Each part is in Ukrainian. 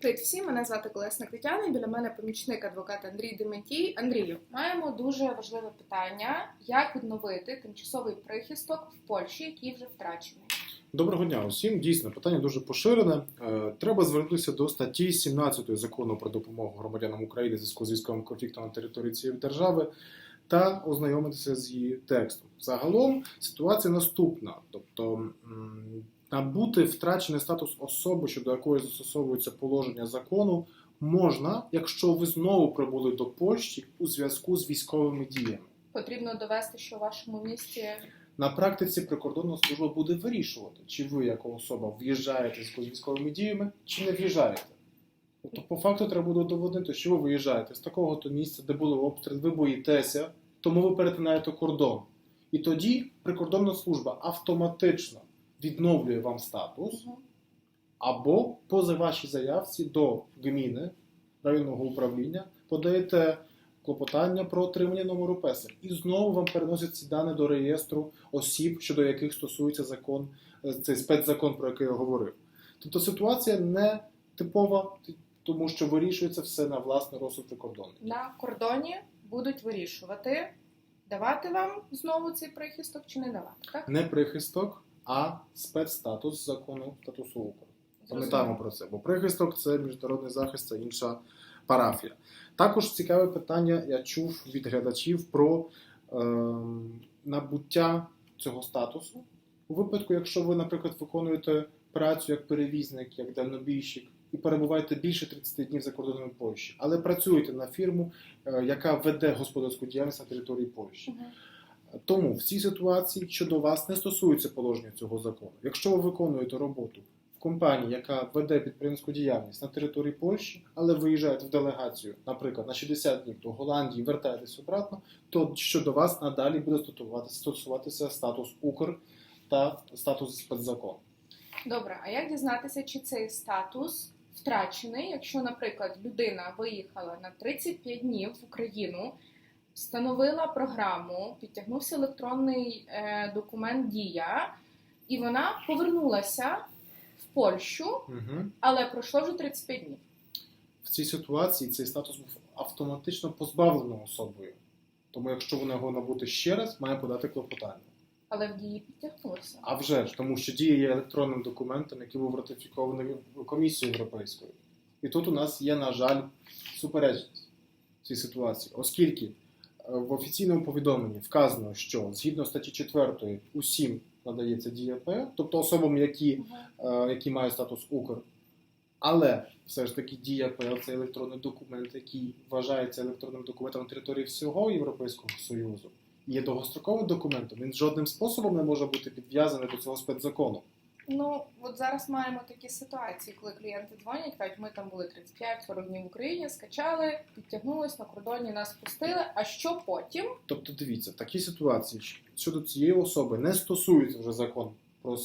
Привіт всім, мене звати Колесник Тетяна. Біля мене помічник адвоката Андрій Дементій. Андрію, маємо дуже важливе питання: як відновити тимчасовий прихисток в Польщі, який вже втрачений. Доброго дня усім. Дійсно, питання дуже поширене. Е, Треба звернутися до статті 17 закону про допомогу громадянам України в зв'язку з військовим конфліктом на території цієї держави та ознайомитися з її текстом. Загалом ситуація наступна: тобто набути втрачений статус особи, щодо якої застосовується положення закону, можна, якщо ви знову прибули до Польщі у зв'язку з військовими діями. Потрібно довести, що в вашому місті На практиці прикордонна служба буде вирішувати, чи ви, як особа, в'їжджаєте з військовими діями, чи не в'їжджаєте. Тобто, по факту, треба буде доводити, що ви виїжджаєте з такого то місця, де були обстріли, ви боїтеся, тому ви перетинаєте кордон. І тоді прикордонна служба автоматично відновлює вам статус, або поза вашій заявці до ГМІНи районного управління подаєте клопотання про отримання номеру ПЕСЕЛ. І знову вам переносять ці дані до реєстру осіб, щодо яких стосується закон, е, цей спецзакон, про який я говорив. Тобто ситуація не типова, тому що вирішується все на власний розсуд прикордонників. на кордоні будуть вирішувати, давати вам знову цей прихисток чи не давати. Так Не прихисток, а спецстатус закону статусу Укр. Пам'ятаємо про це, бо прихисток це міжнародний захист, це інша парафія. Також цікаве питання я чув від глядачів про ем, набуття цього статусу. У випадку, якщо ви, наприклад, виконуєте працю як перевізник, як дальнобійщик, і перебуваєте більше 30 днів за кордоном Польщі, але працюєте на фірму, е, яка веде господарську діяльність на території Польщі. Мгм. Тому в цій ситуації щодо вас не стосується положення цього закону. Якщо ви виконуєте роботу в компанії, яка веде підприємську діяльність на території Польщі, але виїжджаєте в делегацію, наприклад, на 60 днів до Голландії, вертаєтесь обратно, то щодо вас надалі буде стосуватися, статус Укр та статус спецзакон. Добре, а як дізнатися, чи цей статус втрачений, якщо, наприклад, людина виїхала на 35 днів в Україну, встановила програму, підтягнувся електронний е, документ Дія, і вона повернулася в Польщу, Угу. але пройшло вже 35 днів. В цій ситуації цей статус був автоматично позбавлено особою. Тому, якщо вона його набути ще раз, має подати клопотання. Але в дії підтягнулася. А вже ж, тому що дія є електронним документом, який був ратифікований комісією європейською. І тут у нас є, на жаль, суперечність в цій ситуації, оскільки в офіційному повідомленні вказано, що згідно статті 4 усім надається дія П, тобто особам, які, е, які мають статус Укр. Але все ж таки дія ПЛ це електронний документ, який вважається електронним документом на території всього Європейського Союзу. Є довгостроковим документом, він жодним способом не може бути підв'язаний до цього спецзакону. Ну, от зараз маємо такі ситуації, коли клієнти дзвонять, кажуть, ми там були 35-40 днів в Україні, скачали, підтягнулись на кордоні, нас пустили. А що потім? Тобто, дивіться, в такій ситуації щодо цієї особи не стосується вже закон про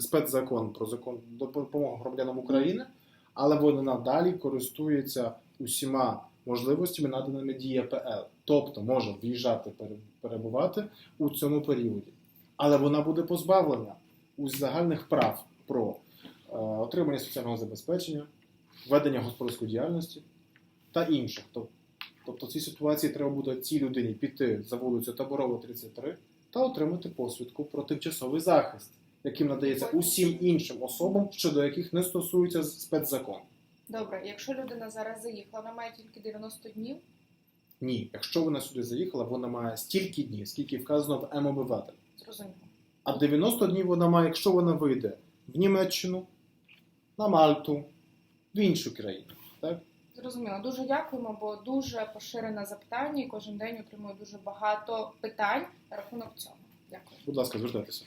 спецзакон про закон допомоги громадянам України, але вони надалі користуються усіма можливостями, наданими дія ПЛ. Тобто може в'їжджати, пере- перебувати у цьому періоді. Але вона буде позбавлена у загальних прав про е, отримання соціального забезпечення, ведення господарської діяльності та інших. Тобто в цій ситуації треба буде цій людині піти за вулицю Таборова 33 та отримати посвідку про тимчасовий захист, яким надається усім іншим особам, щодо яких не стосується спецзакон. Добре, якщо людина зараз заїхала, вона має тільки 90 днів. Ні, якщо вона сюди заїхала, вона має стільки днів, скільки вказано в М-обиватель. Зрозуміло. А 90 днів вона має, якщо вона вийде в Німеччину, на Мальту, в іншу країну. Так? Зрозуміло. Дуже дякуємо, бо дуже поширене запитання, і кожен день отримую дуже багато питань на рахунок цього. Дякую. Будь ласка, звертайтеся.